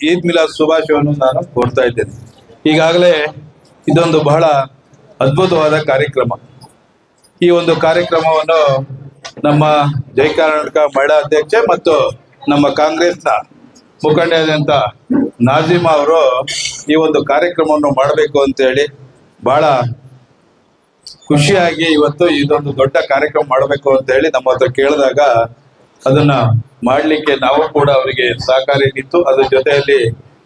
ಈದ್ ಮಿಲಾದ್ ಶುಭಾಶಯವನ್ನು ನಾನು ಕೋರ್ತಾ ಇದ್ದೇನೆ. ಈಗಾಗಲೇ ಇದೊಂದು ಬಹಳ ಅದ್ಭುತವಾದ ಕಾರ್ಯಕ್ರಮ. ಈ ಒಂದು ಕಾರ್ಯಕ್ರಮವನ್ನು ನಮ್ಮ ಜೈ ಕರ್ನಾಟಕ ಮಹಿಳಾ ಅಧ್ಯಕ್ಷೆ ಮತ್ತು ನಮ್ಮ ಕಾಂಗ್ರೆಸ್ನ ಮುಖಂಡರಾದಂಥ ನಾಜಿಮಾ ಅವರು ಈ ಒಂದು ಕಾರ್ಯಕ್ರಮವನ್ನು ಮಾಡಬೇಕು ಅಂತೇಳಿ ಬಹಳ ಖುಷಿಯಾಗಿ ಇವತ್ತು ಇದೊಂದು ದೊಡ್ಡ ಕಾರ್ಯಕ್ರಮ ಮಾಡಬೇಕು ಅಂತ ಹೇಳಿ ನಮ್ಮ ಹತ್ರ ಕೇಳಿದಾಗ ಅದನ್ನ ಮಾಡಲಿಕ್ಕೆ ನಾವು ಕೂಡ ಅವರಿಗೆ ಸಹಕಾರಿ ನಿಂತು ಅದ್ರ ಜೊತೆಯಲ್ಲಿ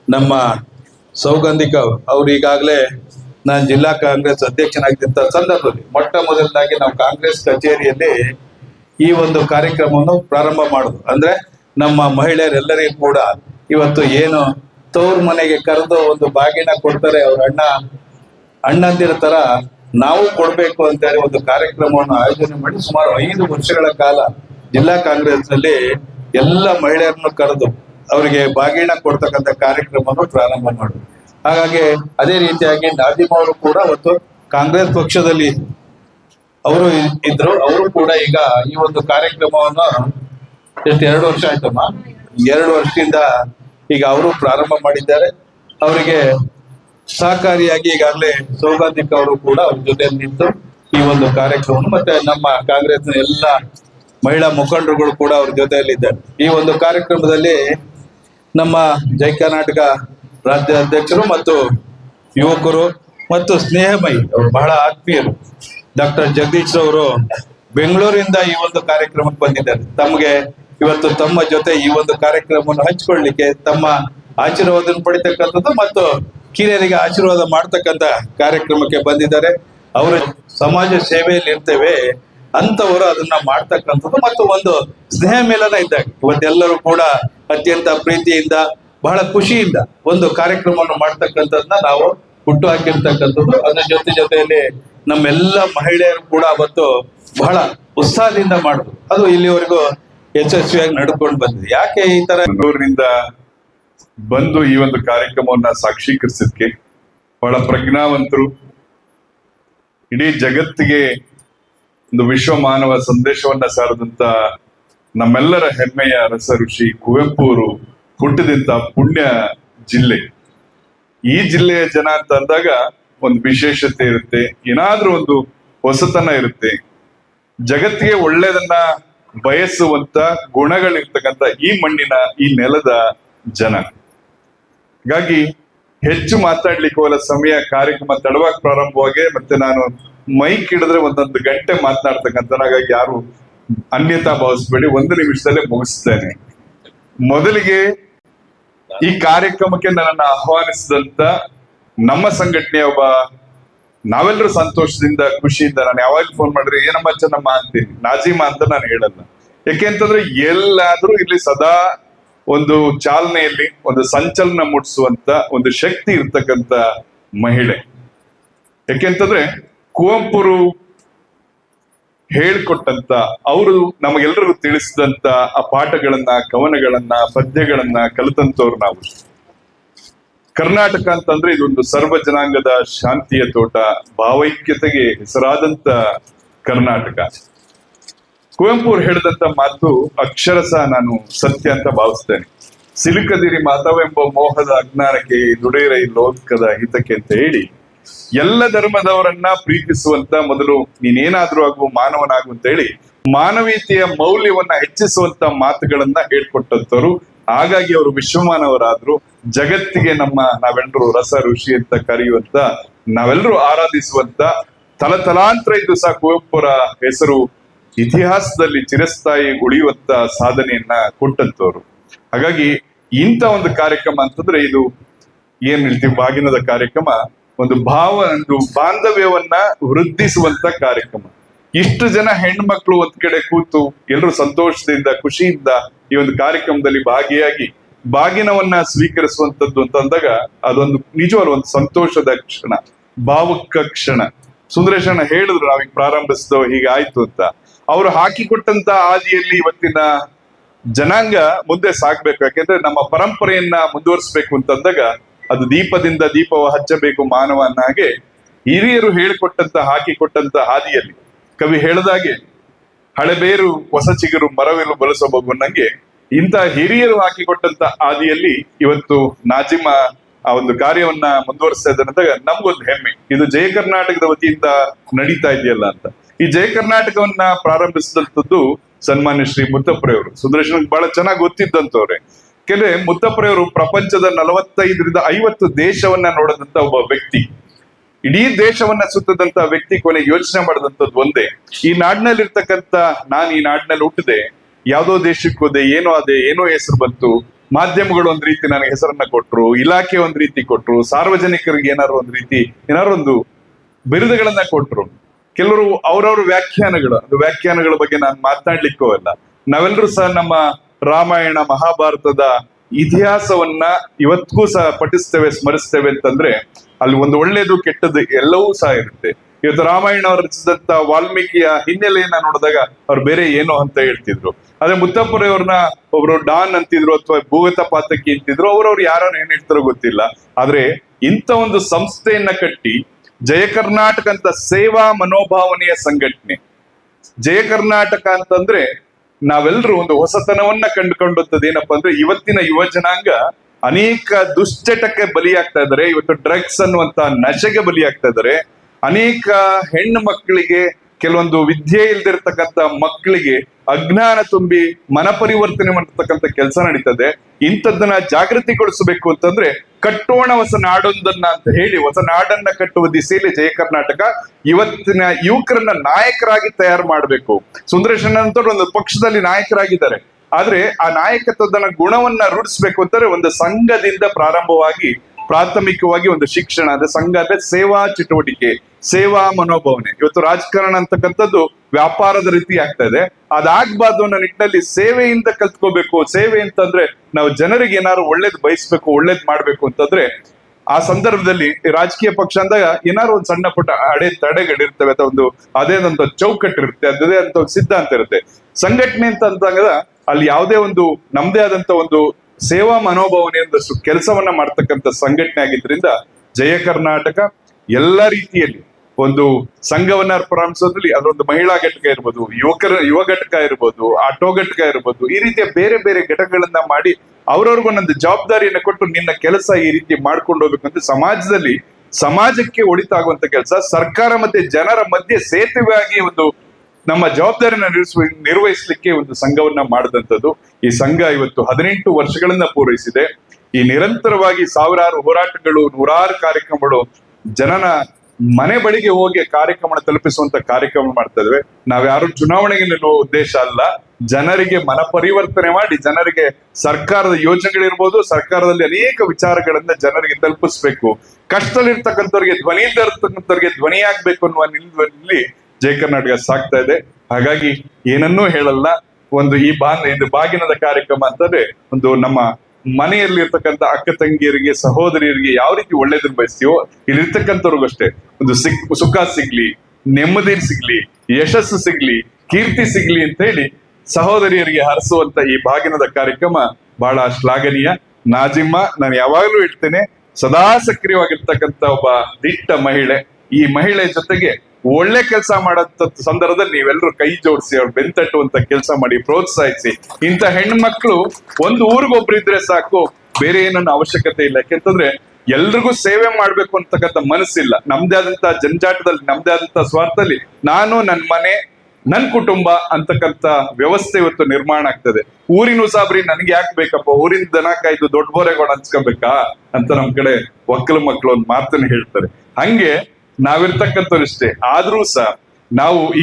ನಮ್ಮ ಸೌಗಂಧಿಕ ಅವರು ಈಗಾಗಲೇ ನಾನು ಜಿಲ್ಲಾ ಕಾಂಗ್ರೆಸ್ ಅಧ್ಯಕ್ಷನಾಗಿದ್ದಂಥ ಸಂದರ್ಭದಲ್ಲಿ ಮೊಟ್ಟ ಮೊದಲಾಗಿ ನಾವು ಕಾಂಗ್ರೆಸ್ ಕಚೇರಿಯಲ್ಲಿ ಈ ಒಂದು ಕಾರ್ಯಕ್ರಮವನ್ನು ಪ್ರಾರಂಭ ಮಾಡುದು. ಅಂದ್ರೆ ನಮ್ಮ ಮಹಿಳೆಯರೆಲ್ಲರಿಗೂ ಕೂಡ ಇವತ್ತು ಏನು ತವ್ರ ಮನೆಗೆ ಕರೆದು ಒಂದು ಬಾಗಿನ ಕೊಡ್ತಾರೆ ಅವ್ರ ಅಣ್ಣ, ಅಣ್ಣಂದಿರ ತರ ನಾವು ಕೊಡ್ಬೇಕು ಅಂತ ಹೇಳಿ ಒಂದು ಕಾರ್ಯಕ್ರಮವನ್ನು ಆಯೋಜನೆ ಮಾಡಿ ಸುಮಾರು ಐದು ವರ್ಷಗಳ ಕಾಲ ಜಿಲ್ಲಾ ಕಾಂಗ್ರೆಸ್ನಲ್ಲಿ ಎಲ್ಲ ಮಹಿಳೆಯರನ್ನು ಕರೆದು ಅವರಿಗೆ ಬಾಗಿಣ ಕೊಡ್ತಕ್ಕಂಥ ಕಾರ್ಯಕ್ರಮವನ್ನು ಪ್ರಾರಂಭ ಮಾಡುದು ಹಾಗಾಗಿ ಅದೇ ರೀತಿಯಾಗಿ ನಾದಿಮ್ ಅವರು ಕೂಡ ಅವತ್ತು ಕಾಂಗ್ರೆಸ್ ಪಕ್ಷದಲ್ಲಿ ಅವರು ಇದ್ರು. ಅವರು ಕೂಡ ಈಗ ಈ ಒಂದು ಕಾರ್ಯಕ್ರಮವನ್ನು ಎಷ್ಟು ಎರಡು ವರ್ಷ ಆಯ್ತಮ್ಮ. ಎರಡು ವರ್ಷದಿಂದ ಈಗ ಅವರು ಪ್ರಾರಂಭ ಮಾಡಿದ್ದಾರೆ. ಅವರಿಗೆ ಸಹಕಾರಿಯಾಗಿ ಈಗಾಗಲೇ ಸೌಗಾಂಧಿಕ ಅವರು ಕೂಡ ಅವ್ರ ಜೊತೆ ನಿಂತು ಈ ಒಂದು ಕಾರ್ಯಕ್ರಮ ಮತ್ತೆ ನಮ್ಮ ಕಾಂಗ್ರೆಸ್ನ ಎಲ್ಲ ಮಹಿಳಾ ಮುಖಂಡರುಗಳು ಕೂಡ ಅವ್ರ ಜೊತೆಯಲ್ಲಿದ್ದಾರೆ. ಈ ಒಂದು ಕಾರ್ಯಕ್ರಮದಲ್ಲಿ ನಮ್ಮ ಜೈ ಕರ್ನಾಟಕ ರಾಜ್ಯ ಅಧ್ಯಕ್ಷರು ಮತ್ತು ಯುವಕರು ಮತ್ತು ಸ್ನೇಹಮಯಿ, ಅವರು ಬಹಳ ಆತ್ಮೀಯರು. ಡಾಕ್ಟರ್ ಜಗದೀಶ್ ಅವರು ಬೆಂಗಳೂರಿಂದ ಈ ಒಂದು ಕಾರ್ಯಕ್ರಮಕ್ಕೆ ಬಂದಿದ್ದಾರೆ. ತಮಗೆ ಇವತ್ತು ತಮ್ಮ ಜೊತೆ ಈ ಒಂದು ಕಾರ್ಯಕ್ರಮವನ್ನು ಹಂಚಿಕೊಳ್ಳಲಿಕ್ಕೆ ತಮ್ಮ ಆಶೀರ್ವಾದ ಪಡಿತಕ್ಕಂಥದ್ದು ಮತ್ತು ಕಿರಿಯರಿಗೆ ಆಶೀರ್ವಾದ ಮಾಡ್ತಕ್ಕಂಥ ಕಾರ್ಯಕ್ರಮಕ್ಕೆ ಬಂದಿದ್ದಾರೆ. ಅವರು ಸಮಾಜ ಸೇವೆಯಲ್ಲಿ ಇರ್ತೇವೆ ಅಂತವರು ಅದನ್ನ ಮಾಡ್ತಕ್ಕಂಥದ್ದು ಮತ್ತು ಒಂದು ಸ್ನೇಹ ಮೇಲನ ಇದ್ದಾಗ ಇವತ್ತೆಲ್ಲರೂ ಕೂಡ ಅತ್ಯಂತ ಪ್ರೀತಿಯಿಂದ, ಬಹಳ ಖುಷಿಯಿಂದ ಒಂದು ಕಾರ್ಯಕ್ರಮವನ್ನು ಮಾಡ್ತಕ್ಕಂಥದ್ದನ್ನ ನಾವು ಹುಟ್ಟು ಹಾಕಿರ್ತಕ್ಕಂಥದ್ದು. ಅದ್ರ ಜೊತೆ ಜೊತೆಯಲ್ಲಿ ನಮ್ಮೆಲ್ಲ ಮಹಿಳೆಯರು ಕೂಡ ಅವತ್ತು ಬಹಳ ಉತ್ಸಾಹದಿಂದ ಮಾಡುದು. ಅದು ಇಲ್ಲಿವರೆಗೂ ಯಶಸ್ವಿಯಾಗಿ ನಡ್ಕೊಂಡು ಬಂದಿದೆ. ಯಾಕೆ ಈ ತರ ಬೆಂಗಳೂರಿನಿಂದ ಬಂದು ಈ ಒಂದು ಕಾರ್ಯಕ್ರಮವನ್ನ ಸಾಕ್ಷೀಕರಿಸಿದ್ಕೆ ಬಹಳ ಪ್ರಜ್ಞಾವಂತರು. ಇಡೀ ಜಗತ್ತಿಗೆ ಒಂದು ವಿಶ್ವ ಮಾನವ ಸಂದೇಶವನ್ನ ಸಾರದಂತ ನಮ್ಮೆಲ್ಲರ ಹೆಮ್ಮೆಯ ರಸ ಋಷಿ ಕುವೆಂಪು ಅವರು ಹುಟ್ಟಿದಂತ ಪುಣ್ಯ ಜಿಲ್ಲೆ. ಈ ಜಿಲ್ಲೆಯ ಜನ ಅಂತ ಅಂದಾಗ ಒಂದು ವಿಶೇಷತೆ ಇರುತ್ತೆ, ಏನಾದ್ರೂ ಒಂದು ಹೊಸತನ ಇರುತ್ತೆ. ಜಗತ್ತಿಗೆ ಒಳ್ಳೇದನ್ನ ಬಯಸುವಂತ ಗುಣಗಳಿರ್ತಕ್ಕಂಥ ಈ ಮಣ್ಣಿನ, ಈ ನೆಲದ ಜನ. ಹಾಗಾಗಿ ಹೆಚ್ಚು ಮಾತಾಡ್ಲಿಕ್ಕೆ ಹೋಗಲ್ಲ, ಸಮಯ ಕಾರ್ಯಕ್ರಮ ತಡವಾಗಿ ಪ್ರಾರಂಭವಾಗಿ ಮತ್ತೆ ನಾನು ಮೈಕ್ ಹಿಡಿದ್ರೆ ಒಂದೊಂದು ಗಂಟೆ ಮಾತನಾಡ್ತಕ್ಕಂಥನಾಗಾಗಿ ಯಾರು ಅನ್ಯತಾ ಭಾವಿಸ್ಬೇಡಿ. ಒಂದು ನಿಮಿಷದಲ್ಲೇ ಮುಗಿಸ್ತೇನೆ. ಮೊದಲಿಗೆ ಈ ಕಾರ್ಯಕ್ರಮಕ್ಕೆ ನನ್ನನ್ನು ಆಹ್ವಾನಿಸಿದಂತ ನಮ್ಮ ಸಂಘಟನೆಯ ಒಬ್ಬ ನಾವೆಲ್ಲರೂ ಸಂತೋಷದಿಂದ ಖುಷಿಯಿಂದ ನಾನು ಯಾವಾಗ ಫೋನ್ ಮಾಡಿದ್ರೆ, ಏನಮ್ಮ ಚೆನ್ನಮ್ಮ ಅಂತೀನಿ. ನಾಜಿಮಾ ಅಂತ ನಾನು ಹೇಳಲ್ಲ. ಯಾಕೆ ಅಂತಂದ್ರೆ, ಎಲ್ಲಾದ್ರೂ ಇಲ್ಲಿ ಸದಾ ಒಂದು ಚಾಲನೆಯಲ್ಲಿ, ಒಂದು ಸಂಚಲನ ಮೂಡಿಸುವಂತ ಒಂದು ಶಕ್ತಿ ಇರ್ತಕ್ಕಂತ ಮಹಿಳೆ. ಯಾಕೆಂತಂದ್ರೆ ಕುವೆಂಪುರು ಹೇಳ್ಕೊಟ್ಟಂತ, ಅವರು ನಮಗೆಲ್ಲರಿಗೂ ತಿಳಿಸಿದಂತ ಆ ಪಾಠಗಳನ್ನ, ಕವನಗಳನ್ನ, ಪದ್ಯಗಳನ್ನ ಕಲಿತಂತವ್ರು ನಾವು. ಕರ್ನಾಟಕ ಅಂತಂದ್ರೆ ಇದೊಂದು ಸರ್ವ ಜನಾಂಗದ ಶಾಂತಿಯ ತೋಟ, ಭಾವೈಕ್ಯತೆಗೆ ಹೆಸರಾದಂತ ಕರ್ನಾಟಕ. ಕುವೆಂಪು ಅವ್ರು ಹೇಳಿದಂತ ಮಾತು ಅಕ್ಷರಶಃ ನಾನು ಸತ್ಯ ಅಂತ ಭಾವಿಸ್ತೇನೆ. ಸಿಲುಕದಿರಿ ಮಾತವೆಂಬ ಮೋಹದ ಅಜ್ಞಾನಕ್ಕೆ ದುಡೇರೈ ಲೋಕದ ಹಿತಕ್ಕೆ ಅಂತ ಹೇಳಿ ಎಲ್ಲ ಧರ್ಮದವರನ್ನ ಪ್ರೀತಿಸುವಂತ ಮೊದಲು ನೀನೇನಾದ್ರೂ ಆಗು, ಮಾನವನಾಗು ಅಂತ ಹೇಳಿ ಮಾನವೀಯತೆಯ ಮೌಲ್ಯವನ್ನ ಹೆಚ್ಚಿಸುವಂತ ಮಾತುಗಳನ್ನ ಹೇಳ್ಕೊಟ್ಟಂತವ್ರು ಹಾಗಾಗಿ ಅವರು ವಿಶ್ವಮಾನವರಾದ್ರು. ಜಗತ್ತಿಗೆ ನಮ್ಮ ನಾವೆಲ್ಲರೂ ರಸ, ಋಷಿ ಅಂತ ಕರೆಯುವಂತ ನಾವೆಲ್ಲರೂ ಆರಾಧಿಸುವಂತ ತಲತಲಾಂತರ ಇದು ಸಹ ಕುವೆಂಪುರ ಹೆಸರು ಇತಿಹಾಸದಲ್ಲಿ ಚಿರಸ್ಥಾಯಿ ಉಳಿಯುವಂತ ಸಾಧನೆಯನ್ನ ಕೊಟ್ಟಂತವ್ರು ಹಾಗಾಗಿ ಇಂಥ ಒಂದು ಕಾರ್ಯಕ್ರಮ ಅಂತಂದ್ರೆ ಇದು ಏನ್ ಹೇಳ್ತೀವಿ, ಬಾಗಿನದ ಕಾರ್ಯಕ್ರಮ. ಒಂದು ಭಾವ, ಒಂದು ಬಾಂಧವ್ಯವನ್ನ ವೃದ್ಧಿಸುವಂತ ಕಾರ್ಯಕ್ರಮ. ಇಷ್ಟು ಜನ ಹೆಣ್ಮಕ್ಳು ಒಂದ್ ಕಡೆ ಕೂತು ಎಲ್ಲರೂ ಸಂತೋಷದಿಂದ, ಖುಷಿಯಿಂದ ಈ ಒಂದು ಕಾರ್ಯಕ್ರಮದಲ್ಲಿ ಭಾಗಿಯಾಗಿ ಬಾಗಿನವನ್ನ ಸ್ವೀಕರಿಸುವಂತದ್ದು ಅಂತ ಅಂದಾಗ ಅದೊಂದು ನಿಜವಾದ ಒಂದು ಸಂತೋಷದ ಕ್ಷಣ, ಭಾವುಕ ಕ್ಷಣ. ಸುಂದರೇಶಣ್ಣ ಹೇಳಿದ್ರು, ನಾವೀಗ ಪ್ರಾರಂಭಿಸಿದೋ ಹೀಗೆ ಆಯ್ತು ಅಂತ. ಅವರು ಹಾಕಿಕೊಟ್ಟಂತ ಹಾದಿಯಲ್ಲಿ ಇವತ್ತಿನ ಜನಾಂಗ ಮುಂದೆ ಸಾಗ್ಬೇಕು. ಯಾಕೆಂದ್ರೆ ನಮ್ಮ ಪರಂಪರೆಯನ್ನ ಮುಂದುವರಿಸ್ಬೇಕು ಅಂತಂದಾಗ ಅದು ದೀಪದಿಂದ ದೀಪವ ಹಚ್ಚಬೇಕು ಮಾನವನ ಹಾಗೆ ಹಿರಿಯರು ಹೇಳಿಕೊಟ್ಟಂತ, ಹಾಕಿಕೊಟ್ಟಂತ ಹಾದಿಯಲ್ಲಿ. ಕವಿ ಹೇಳದಾಗೆ ಹಳೆಬೇರು ಹೊಸ ಚಿಗುರು, ಮರವೆಲು ಬಳಸಬಹುದು ನಂಗೆ ಇಂತಹ ಹಿರಿಯರು ಹಾಕಿಕೊಟ್ಟಂತ ಹಾದಿಯಲ್ಲಿ ಇವತ್ತು ನಾಜಿಮ ಆ ಒಂದು ಕಾರ್ಯವನ್ನ ಮುಂದುವರಿಸ್ತಾ ಇದ್ದಾರೆ ಅಂತ ನಮ್ಗೊಂದು ಹೆಮ್ಮೆ. ಇದು ಜಯ ಕರ್ನಾಟಕದ ವತಿಯಿಂದ ನಡೀತಾ ಇದೆಯಲ್ಲ ಅಂತ. ಈ ಜಯ ಕರ್ನಾಟಕವನ್ನ ಪ್ರಾರಂಭಿಸಿದಂಥದ್ದು ಸನ್ಮಾನ್ಯ ಶ್ರೀ ಮುತ್ತಪ್ಪರೆಯವರು ಸುದರ್ಶನ್ ಬಹಳ ಚೆನ್ನಾಗಿ ಗೊತ್ತಿದ್ದಂತವ್ರೆ ಕೆಲೆ ಮುತ್ತಪ್ಪರೆಯವರು ಪ್ರಪಂಚದ ನಲವತ್ತೈದರಿಂದ ಐವತ್ತು ದೇಶವನ್ನ ನೋಡದಂತ ಒಬ್ಬ ವ್ಯಕ್ತಿ. ಇಡೀ ದೇಶವನ್ನ ಸುತ್ತದಂತ ವ್ಯಕ್ತಿ ಕೊನೆ ಯೋಚನೆ ಮಾಡಿದಂಥದ್ದು ಒಂದೇ. ಈ ನಾಡಿನಲ್ಲಿರ್ತಕ್ಕಂಥ ನಾನು ಈ ನಾಡಿನಲ್ಲಿ ಹುಟ್ಟಿದೆ, ಯಾವ್ದೋ ದೇಶಕ್ಕೆ ಹೋದೆ, ಏನೋ ಅದೇ ಏನೋ ಹೆಸರು ಬಂತು, ಮಾಧ್ಯಮಗಳು ಒಂದ್ ರೀತಿ ನನಗೆ ಹೆಸರನ್ನ ಕೊಟ್ರು, ಇಲಾಖೆ ಒಂದ್ ರೀತಿ ಕೊಟ್ರು, ಸಾರ್ವಜನಿಕರಿಗೆ ಏನಾದ್ರು ಒಂದ್ ರೀತಿ, ಏನಾದ್ರು ಒಂದು ಬಿರುದುಗಳನ್ನ ಕೊಟ್ರು. ಕೆಲವರು ಅವ್ರವ್ರ ವ್ಯಾಖ್ಯಾನಗಳು ವ್ಯಾಖ್ಯಾನಗಳ ಬಗ್ಗೆ ನಾನು ಮಾತನಾಡ್ಲಿಕ್ಕೂ ಅಲ್ಲ. ನಾವೆಲ್ಲರೂ ಸಹ ನಮ್ಮ ರಾಮಾಯಣ ಮಹಾಭಾರತದ ಇತಿಹಾಸವನ್ನ ಇವತ್ತಿಗೂ ಸಹ ಪಠಿಸ್ತೇವೆ, ಸ್ಮರಿಸ್ತೇವೆ ಅಂತಂದ್ರೆ ಅಲ್ಲಿ ಒಂದು ಒಳ್ಳೇದು ಕೆಟ್ಟದ್ದು ಎಲ್ಲವೂ ಸಹ ಇರುತ್ತೆ. ಇವತ್ತು ರಾಮಾಯಣ ರಚಿಸಿದಂತ ವಾಲ್ಮೀಕಿಯ ಹಿನ್ನೆಲೆಯನ್ನ ನೋಡಿದಾಗ ಅವ್ರು ಬೇರೆ ಏನೋ ಅಂತ ಹೇಳ್ತಿದ್ರು. ಅದೇ ಮುತ್ತಪ್ಪರವ್ರನ್ನ ಒಬ್ರು ಡಾನ್ ಅಂತಿದ್ರು ಅಥವಾ ಭೂಗತ ಪಾತಕಿ ಅಂತಿದ್ರು, ಅವ್ರವ್ರು ಯಾರು ಏನ್ ಹೇಳ್ತಾರೋ ಗೊತ್ತಿಲ್ಲ. ಆದ್ರೆ ಇಂಥ ಒಂದು ಸಂಸ್ಥೆಯನ್ನ ಕಟ್ಟಿ ಜಯ ಕರ್ನಾಟಕ ಅಂತ ಸೇವಾ ಮನೋಭಾವನೆಯ ಸಂಘಟನೆ. ಜಯ ಕರ್ನಾಟಕ ಅಂತಂದ್ರೆ ನಾವೆಲ್ಲರೂ ಒಂದು ಹೊಸತನವನ್ನ ಕಂಡುಕೊಂಡದ್ದು ಏನಪ್ಪಾ ಅಂದ್ರೆ ಇವತ್ತಿನ ಯುವ ಜನಾಂಗ ಅನೇಕ ದುಶ್ಚಟಕ್ಕೆ ಬಲಿಯಾಗ್ತಾ ಇದ್ದಾರೆ. ಇವತ್ತು ಡ್ರಗ್ಸ್ ಅನ್ನುವಂತ ನಶೆಗೆ ಬಲಿಯಾಗ್ತಾ ಇದ್ದಾರೆ. ಅನೇಕ ಹೆಣ್ಣು ಮಕ್ಕಳಿಗೆ ಕೆಲವೊಂದು ವಿದ್ಯೆ ಇಲ್ದಿರ್ತಕ್ಕಂಥ ಮಕ್ಕಳಿಗೆ ಅಜ್ಞಾನ ತುಂಬಿ ಮನ ಪರಿವರ್ತನೆ ಮಾಡತಕ್ಕಂಥ ಕೆಲಸ ನಡೀತದೆ. ಇಂಥದ್ದನ್ನ ಜಾಗೃತಿಗೊಳಿಸಬೇಕು ಅಂತಂದ್ರೆ ಕಟ್ಟೋಣ ಹೊಸ ನಾಡೊಂದನ್ನ ಅಂತ ಹೇಳಿ ಹೊಸ ನಾಡನ್ನ ಕಟ್ಟುವ ದಿಸೆಯಲ್ಲಿ ಜಯ ಕರ್ನಾಟಕ ಇವತ್ತಿನ ಯುವಕರನ್ನ ನಾಯಕರಾಗಿ ತಯಾರು ಮಾಡಬೇಕು. ಸುಂದರೇಶನ್ ಅಂತ ಒಂದು ಪಕ್ಷದಲ್ಲಿ ನಾಯಕರಾಗಿದ್ದಾರೆ. ಆದ್ರೆ ಆ ನಾಯಕತ್ವದ ಗುಣವನ್ನ ರೂಢಿಸ್ಬೇಕು ಅಂತಂದ್ರೆ ಒಂದು ಸಂಘದಿಂದ ಪ್ರಾರಂಭವಾಗಿ ಪ್ರಾಥಮಿಕವಾಗಿ ಒಂದು ಶಿಕ್ಷಣ, ಅಂದ್ರೆ ಸಂಘ ಅಂದ್ರೆ ಸೇವಾ ಚಟುವಟಿಕೆ, ಸೇವಾ ಮನೋಭಾವನೆ. ಇವತ್ತು ರಾಜಕಾರಣ ಅಂತಕ್ಕಂಥದ್ದು ವ್ಯಾಪಾರದ ರೀತಿ ಆಗ್ತಾ ಇದೆ. ಅದಾಗ್ಬಾರ್ದು ಅನ್ನೋ ನಿಟ್ಟಿನಲ್ಲಿ ಸೇವೆಯಿಂದ ಕಲ್ತ್ಕೋಬೇಕು. ಸೇವೆ ಅಂತಂದ್ರೆ ನಾವು ಜನರಿಗೆ ಏನಾದ್ರು ಒಳ್ಳೇದ್ ಬಯಸ್ಬೇಕು, ಒಳ್ಳೇದ್ ಮಾಡ್ಬೇಕು ಅಂತಂದ್ರೆ ಆ ಸಂದರ್ಭದಲ್ಲಿ ರಾಜಕೀಯ ಪಕ್ಷ ಅಂದಾಗ ಏನಾದ್ರು ಒಂದು ಸಣ್ಣ ಪುಟ್ಟ ಅಡೆ ತಡೆಗಳಿರ್ತವೆ ಅಥವಾ ಒಂದು ಅದೇ ಒಂದು ಚೌಕಟ್ಟಿರುತ್ತೆ ಅದೇ ಅಂತ ಒಂದು ಸಿದ್ಧಾಂತ ಇರುತ್ತೆ. ಸಂಘಟನೆ ಅಂತ ಅಂದಾಗ ಅಲ್ಲಿ ಯಾವುದೇ ಒಂದು ನಮ್ದೇ ಆದಂತ ಒಂದು ಸೇವಾ ಮನೋಭಾವನೆ ಒಂದಷ್ಟು ಕೆಲಸವನ್ನ ಮಾಡ್ತಕ್ಕಂಥ ಸಂಘಟನೆ ಆಗಿದ್ರಿಂದ ಜಯ ಕರ್ನಾಟಕ ಎಲ್ಲ ರೀತಿಯಲ್ಲಿ ಒಂದು ಸಂಘವನ್ನ ಪ್ರಾರಂಭಿಸೋದ್ರಲ್ಲಿ ಅದೊಂದು ಮಹಿಳಾ ಘಟಕ ಇರ್ಬೋದು, ಯುವಕರ ಯುವ ಘಟಕ ಇರ್ಬೋದು, ಆಟೋ ಘಟಕ ಇರ್ಬೋದು, ಈ ರೀತಿಯ ಬೇರೆ ಬೇರೆ ಘಟಕಗಳನ್ನ ಮಾಡಿ ಅವ್ರವ್ರಿಗೊಂದೊಂದು ಜವಾಬ್ದಾರಿಯನ್ನು ಕೊಟ್ಟು ನಿನ್ನ ಕೆಲಸ ಈ ರೀತಿ ಮಾಡ್ಕೊಂಡು ಹೋಗ್ಬೇಕಂತ ಸಮಾಜದಲ್ಲಿ, ಸಮಾಜಕ್ಕೆ ಒಳಿತಾಗುವಂತ ಕೆಲಸ, ಸರ್ಕಾರ ಮತ್ತೆ ಜನರ ಮಧ್ಯೆ ಸೇತುವೆಯಾಗಿ ಒಂದು ನಮ್ಮ ಜವಾಬ್ದಾರಿಯನ್ನು ನಿರ್ವಹಿಸುವ, ನಿರ್ವಹಿಸಲಿಕ್ಕೆ ಒಂದು ಸಂಘವನ್ನ ಮಾಡಿದಂಥದ್ದು ಈ ಸಂಘ ಇವತ್ತು ಹದಿನೆಂಟು ವರ್ಷಗಳನ್ನ ಪೂರೈಸಿದೆ. ಈ ನಿರಂತರವಾಗಿ ಸಾವಿರಾರು ಹೋರಾಟಗಳು, ನೂರಾರು ಕಾರ್ಯಕ್ರಮಗಳು ಜನನ ಮನೆ ಬಳಿಗೆ ಹೋಗಿ ಕಾರ್ಯಕ್ರಮ ತಲುಪಿಸುವಂತ ಕಾರ್ಯಕ್ರಮ ಮಾಡ್ತಾ ಇದ್ವಿ. ನಾವ್ಯಾರು ಚುನಾವಣೆಗೆ ನಿಲ್ಲುವ ಉದ್ದೇಶ ಅಲ್ಲ. ಜನರಿಗೆ ಮನ ಪರಿವರ್ತನೆ ಮಾಡಿ, ಜನರಿಗೆ ಸರ್ಕಾರದ ಯೋಜನೆಗಳಿರ್ಬೋದು, ಸರ್ಕಾರದಲ್ಲಿ ಅನೇಕ ವಿಚಾರಗಳನ್ನ ಜನರಿಗೆ ತಲುಪಿಸ್ಬೇಕು. ಕಷ್ಟದಲ್ಲಿರ್ತಕ್ಕಂಥವ್ರಿಗೆ, ಧ್ವನಿ ಇರ್ತಕ್ಕಂಥವ್ರಿಗೆ ಧ್ವನಿ ಆಗ್ಬೇಕು ಅನ್ನುವ ನಿಲ್ದಲ್ಲಿ ಜಯ ಕರ್ನಾಟಕ ಸಾಕ್ತಾ ಇದೆ. ಹಾಗಾಗಿ ಏನನ್ನೂ ಹೇಳಲ್ಲ. ಒಂದು ಈ ಬಾ ಇದು ಬಾಗಿನದ ಕಾರ್ಯಕ್ರಮ ಅಂತಂದ್ರೆ ಒಂದು ನಮ್ಮ ಮನೆಯಲ್ಲಿ ಇರ್ತಕ್ಕಂಥ ಅಕ್ಕ ತಂಗಿಯರಿಗೆ, ಸಹೋದರಿಯರಿಗೆ ಯಾವ ರೀತಿ ಒಳ್ಳೇದನ್ನ ಬಯಸ್ತೀವೋ, ಇಲ್ಲಿರ್ತಕ್ಕಂಥವ್ರಿಗೂ ಅಷ್ಟೇ. ಒಂದು ಸಿಕ್, ಸುಖ ಸಿಗ್ಲಿ, ನೆಮ್ಮದಿ ಸಿಗ್ಲಿ, ಯಶಸ್ಸು ಸಿಗ್ಲಿ, ಕೀರ್ತಿ ಸಿಗ್ಲಿ ಅಂತ ಹೇಳಿ ಸಹೋದರಿಯರಿಗೆ ಹರಿಸುವಂತ ಈ ಬಾಗಿನದ ಕಾರ್ಯಕ್ರಮ ಬಹಳ ಶ್ಲಾಘನೀಯ. ನಾಜಿಮ್ಮ, ನಾನು ಯಾವಾಗಲೂ ಹೇಳ್ತೇನೆ, ಸದಾ ಸಕ್ರಿಯವಾಗಿರ್ತಕ್ಕಂಥ ಒಬ್ಬ ದಿಟ್ಟ ಮಹಿಳೆ. ಈ ಮಹಿಳೆ ಜೊತೆಗೆ ಒಳ್ಳೆ ಕೆಲಸ ಮಾಡಂತ ಸಂದರ್ಭದಲ್ಲಿ ನೀವೆಲ್ಲರೂ ಕೈ ಜೋಡಿಸಿ ಅವ್ರು ಬೆಂತಟ್ಟುವಂತ ಕೆಲಸ ಮಾಡಿ ಪ್ರೋತ್ಸಾಹಿಸಿ. ಇಂಥ ಹೆಣ್ಮಕ್ಳು ಒಂದು ಊರಿಗೊಬ್ರು ಇದ್ರೆ ಸಾಕು, ಬೇರೆ ಏನನ್ನ ಅವಶ್ಯಕತೆ ಇಲ್ಲ. ಯಾಕೆಂತಂದ್ರೆ ಎಲ್ರಿಗೂ ಸೇವೆ ಮಾಡ್ಬೇಕು ಅಂತಕ್ಕಂಥ ಮನಸ್ಸಿಲ್ಲ. ನಮ್ದೇ ಆದಂತ ಜಂಜಾಟದಲ್ಲಿ, ನಮ್ದೇ ಆದಂತ ಸ್ವಾರ್ಥದಲ್ಲಿ ನಾನು ನನ್ನ ಮನೆ, ನನ್ ಕುಟುಂಬ ಅಂತಕ್ಕಂಥ ವ್ಯವಸ್ಥೆ ಇವತ್ತು ನಿರ್ಮಾಣ ಆಗ್ತದೆ. ಊರಿನ ಉಸಾಬ್ರಿ ನನ್ಗೆ ಯಾಕೆ ಬೇಕಪ್ಪ? ಊರಿನ ದನ ಕಾಯ್ದು ದೊಡ್ಡ ಬೋರೆಗಳು ಹಂಚ್ಕೋಬೇಕಾ? ಅಂತ ನಮ್ ಕಡೆ ಒಕ್ಕಲು ಮಕ್ಕಳು ಒಂದು ಮಾತನ್ನ ಹೇಳ್ತಾರೆ. ಹಂಗೆ ನಾವಿರ್ತಕ್ಕಂಥವ್ರು ಇಷ್ಟೇ ಆದ್ರೂ ಸಹ ನಾವು ಈ